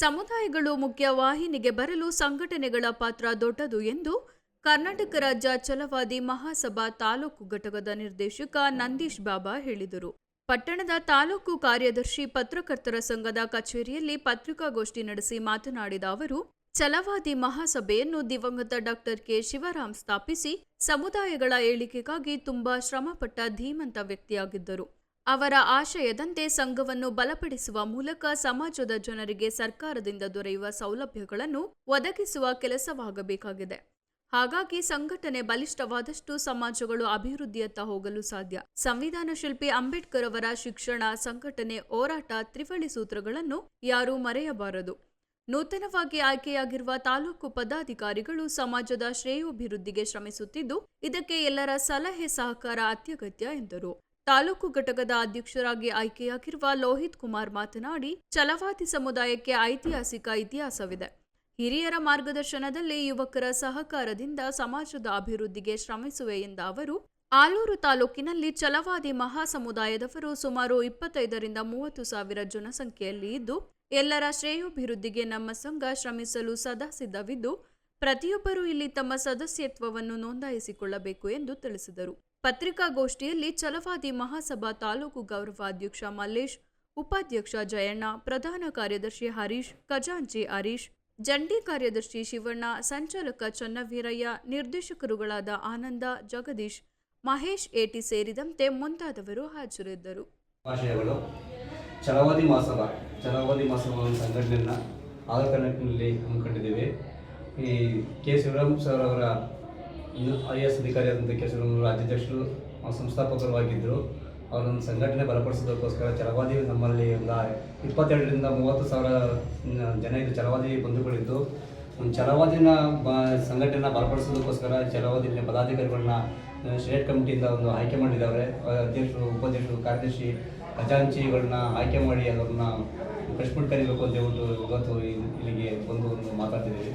ಸಮುದಾಯಗಳು ಮುಖ್ಯ ವಾಹಿನಿಗೆ ಬರಲು ಸಂಘಟನೆಗಳ ಪಾತ್ರ ದೊಡ್ಡದು ಎಂದು ಕರ್ನಾಟಕ ರಾಜ್ಯ ಛಲವಾದಿ ಮಹಾಸಭಾ ತಾಲೂಕು ಘಟಕದ ನಿರ್ದೇಶಕ ನಂದೀಶ್ ಬಾಬಾ ಹೇಳಿದರು. ಪಟ್ಟಣದ ತಾಲೂಕು ಕಾರ್ಯದರ್ಶಿ ಪತ್ರಕರ್ತರ ಸಂಘದ ಕಚೇರಿಯಲ್ಲಿ ಪತ್ರಿಕಾಗೋಷ್ಠಿ ನಡೆಸಿ ಮಾತನಾಡಿದ ಅವರು, ಛಲವಾದಿ ಮಹಾಸಭೆಯನ್ನು ದಿವಂಗತ ಡಾಕ್ಟರ್ ಕೆ ಶಿವರಾಮ್ ಸ್ಥಾಪಿಸಿ ಸಮುದಾಯಗಳ ಏಳಿಗೆಗಾಗಿ ತುಂಬಾ ಶ್ರಮಪಟ್ಟ ಧೀಮಂತ ವ್ಯಕ್ತಿಯಾಗಿದ್ದರು. ಅವರ ಆಶಯದಂತೆ ಸಂಘವನ್ನು ಬಲಪಡಿಸುವ ಮೂಲಕ ಸಮಾಜದ ಜನರಿಗೆ ಸರ್ಕಾರದಿಂದ ದೊರೆಯುವ ಸೌಲಭ್ಯಗಳನ್ನು ಒದಗಿಸುವ ಕೆಲಸವಾಗಬೇಕಾಗಿದೆ. ಹಾಗಾಗಿ ಸಂಘಟನೆ ಬಲಿಷ್ಠವಾದಷ್ಟು ಸಮಾಜಗಳು ಅಭಿವೃದ್ಧಿಯತ್ತ ಹೋಗಲು ಸಾಧ್ಯ. ಸಂವಿಧಾನ ಶಿಲ್ಪಿ ಅಂಬೇಡ್ಕರ್ ಅವರ ಶಿಕ್ಷಣ, ಸಂಘಟನೆ, ಹೋರಾಟ, ತ್ರಿವಳಿ ಸೂತ್ರಗಳನ್ನು ಯಾರೂ ಮರೆಯಬಾರದು. ನೂತನವಾಗಿ ಆಯ್ಕೆಯಾಗಿರುವ ತಾಲೂಕು ಪದಾಧಿಕಾರಿಗಳು ಸಮಾಜದ ಶ್ರೇಯೋಭಿವೃದ್ಧಿಗೆ ಶ್ರಮಿಸುತ್ತಿದ್ದು, ಇದಕ್ಕೆ ಎಲ್ಲರ ಸಲಹೆ ಸಹಕಾರ ಅತ್ಯಗತ್ಯ ಎಂದರು. ತಾಲೂಕು ಘಟಕದ ಅಧ್ಯಕ್ಷರಾಗಿ ಆಯ್ಕೆಯಾಗಿರುವ ಲೋಹಿತ್ ಕುಮಾರ್ ಮಾತನಾಡಿ ಛಲವಾದಿ ಸಮುದಾಯಕ್ಕೆ ಐತಿಹಾಸಿಕ ಇತಿಹಾಸವಿದೆ. ಹಿರಿಯರ ಮಾರ್ಗದರ್ಶನದಲ್ಲಿ ಯುವಕರ ಸಹಕಾರದಿಂದ ಸಮಾಜದ ಅಭಿವೃದ್ಧಿಗೆ ಶ್ರಮಿಸುವೆ ಎಂದ ಅವರು, ಆಲೂರು ತಾಲೂಕಿನಲ್ಲಿ ಛಲವಾದಿ ಮಹಾ ಸಮುದಾಯದವರು ಸುಮಾರು ಇಪ್ಪತ್ತೈದರಿಂದ ಮೂವತ್ತು ಸಾವಿರ ಜನಸಂಖ್ಯೆಯಲ್ಲಿ ಇದ್ದು, ಎಲ್ಲರ ಶ್ರೇಯೋಭಿವೃದ್ಧಿಗೆ ನಮ್ಮ ಸಂಘ ಶ್ರಮಿಸಲು ಸದಾ ಸಿದ್ಧವಿದ್ದು, ಪ್ರತಿಯೊಬ್ಬರೂ ಇಲ್ಲಿ ತಮ್ಮ ಸದಸ್ಯತ್ವವನ್ನು ನೋಂದಾಯಿಸಿಕೊಳ್ಳಬೇಕು ಎಂದು ತಿಳಿಸಿದರು. ಪತ್ರಿಕಾಗೋಷ್ಠಿಯಲ್ಲಿ ಚಲವಾದಿ ಮಹಾಸಭಾ ತಾಲೂಕು ಗೌರವಾಧ್ಯಕ್ಷ ಮಲ್ಲೇಶ್, ಉಪಾಧ್ಯಕ್ಷ ಜಯಣ್ಣ, ಪ್ರಧಾನ ಕಾರ್ಯದರ್ಶಿ ಹರೀಶ್, ಖಜಾಂಚಿ ಹರೀಶ್, ಜಂಟಿ ಕಾರ್ಯದರ್ಶಿ ಶಿವಣ್ಣ, ಸಂಚಾಲಕ ಚನ್ನವೀರಯ್ಯ, ನಿರ್ದೇಶಕರುಗಳಾದ ಆನಂದ, ಜಗದೀಶ್, ಮಹೇಶ್ ಏಟಿ ಸೇರಿದಂತೆ ಮುಂತಾದವರು ಹಾಜರಿದ್ದರು. ಛಲವಾದಿ ಮಹಾಸಭಾ ಛಲವಾದಿ ಮಹಾಸಭಾ ಸಂಘಟನೆಯನ್ನು ಆಧಾರ್ ಕರ್ನಾಟಕದಲ್ಲಿ ಹಮ್ಮಿಕೊಂಡಿದ್ದೇವೆ. ಈ ಕೆ. ಶಿವರಾಮ್ ಸರ್ ಅವರ ಐ ಎಸ್ ಅಧಿಕಾರಿಯಾದಂಥ ಕೆ ಅವರು ರಾಜ್ಯಾಧ್ಯಕ್ಷರು ಸಂಸ್ಥಾಪಕರು ಸಂಸ್ಥಾಪಕರಾಗಿದ್ದರು ಅವರೊಂದು ಸಂಘಟನೆ ಬಲಪಡಿಸೋದಕ್ಕೋಸ್ಕರ ಚಲವಾದಿ ನಮ್ಮಲ್ಲಿ ಒಂದು ಇಪ್ಪತ್ತೆರಡರಿಂದ ಮೂವತ್ತು ಸಾವಿರ ಜನ ಇದು ಚಲವಾದಿ ಬಂಧುಗಳಿದ್ದು, ಒಂದು ಚಲವಾದಿನ ಬ ಸಂಘಟನೆ ಬಲಪಡಿಸೋದಕ್ಕೋಸ್ಕರ ಚಲವಾದಿಯಲ್ಲಿ ಪದಾಧಿಕಾರಿಗಳನ್ನ ಸ್ಟೇಟ್ ಕಮಿಟಿಯಿಂದ ಒಂದು ಆಯ್ಕೆ ಮಾಡಿದ್ದಾರೆ ಅಧ್ಯಕ್ಷರು, ಉಪಾಧ್ಯಕ್ಷರು, ಕಾರ್ಯದರ್ಶಿ ಖಜಾಂಚಿಗಳನ್ನ ಆಯ್ಕೆ ಮಾಡಿ ಅದನ್ನು ಪ್ರೆಸ್ ಮೀಟ್ ಕರಿಬೇಕು ಅಂತ ಹೇಳ್ಬಿಟ್ಟು ಇವತ್ತು ಇಲ್ಲಿಗೆ ಬಂದು ಒಂದು ಮಾತಾಡ್ತಿದ್ದೀವಿ.